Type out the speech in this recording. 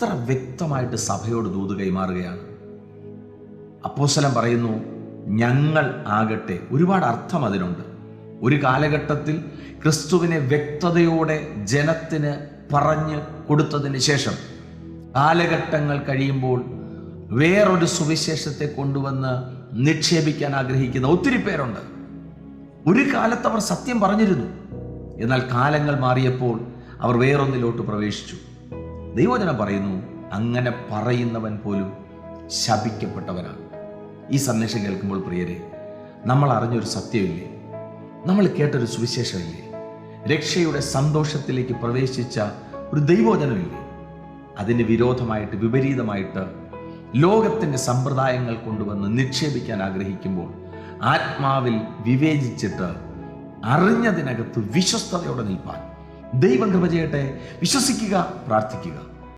എത്ര വ്യക്തമായിട്ട് സഭയോട് ദൂത് കൈമാറുകയാണ്. അപ്പോസ്തലൻ പറയുന്നു ഞങ്ങൾ ആകട്ടെ ഒരുപാട് അർത്ഥം അതിനുണ്ട്. ഒരു കാലഘട്ടത്തിൽ ക്രിസ്തുവിനെ വ്യക്തതയോടെ ജനത്തിന് പറഞ്ഞ് കൊടുത്തതിന് ശേഷം കാലഘട്ടങ്ങൾ കഴിയുമ്പോൾ വേറൊരു സുവിശേഷത്തെ കൊണ്ടുവന്ന് നിക്ഷേപിക്കാൻ ആഗ്രഹിക്കുന്ന ഒത്തിരി പേരുണ്ട്. ഒരു കാലത്ത് അവർ സത്യം പറഞ്ഞിരുന്നു. എന്നാൽ കാലങ്ങൾ മാറിയപ്പോൾ അവർ വേറൊന്നിലോട്ട് പ്രവേശിച്ചു. ദൈവജനം പറയുന്നു അങ്ങനെ പറയുന്നവൻ പോലും ശപിക്കപ്പെട്ടവനാണ്. ഈ സന്ദേശം കേൾക്കുമ്പോൾ പ്രിയരെ നമ്മൾ അറിഞ്ഞൊരു സത്യമില്ലേ? നമ്മൾ കേട്ടൊരു സുവിശേഷമില്ലേ? രക്ഷയുടെ സന്തോഷത്തിലേക്ക് പ്രവേശിച്ച ഒരു ദൈവോചനമില്ലേ അതിന് വിരോധമായിട്ട് വിപരീതമായിട്ട് ലോകത്തിന്റെ സമ്പ്രദായങ്ങൾ കൊണ്ടുവന്ന് നിക്ഷേപിക്കാൻ ആഗ്രഹിക്കുമ്പോൾ ആത്മാവിൽ വിവേചിച്ചിട്ട് അറിഞ്ഞതിനകത്ത് വിശ്വസ്തയോടെ നിൽപ്പാൻ. ദൈവം കൃപ ചെയ്യട്ടെ. വിശ്വസിക്കുക പ്രാർത്ഥിക്കുക.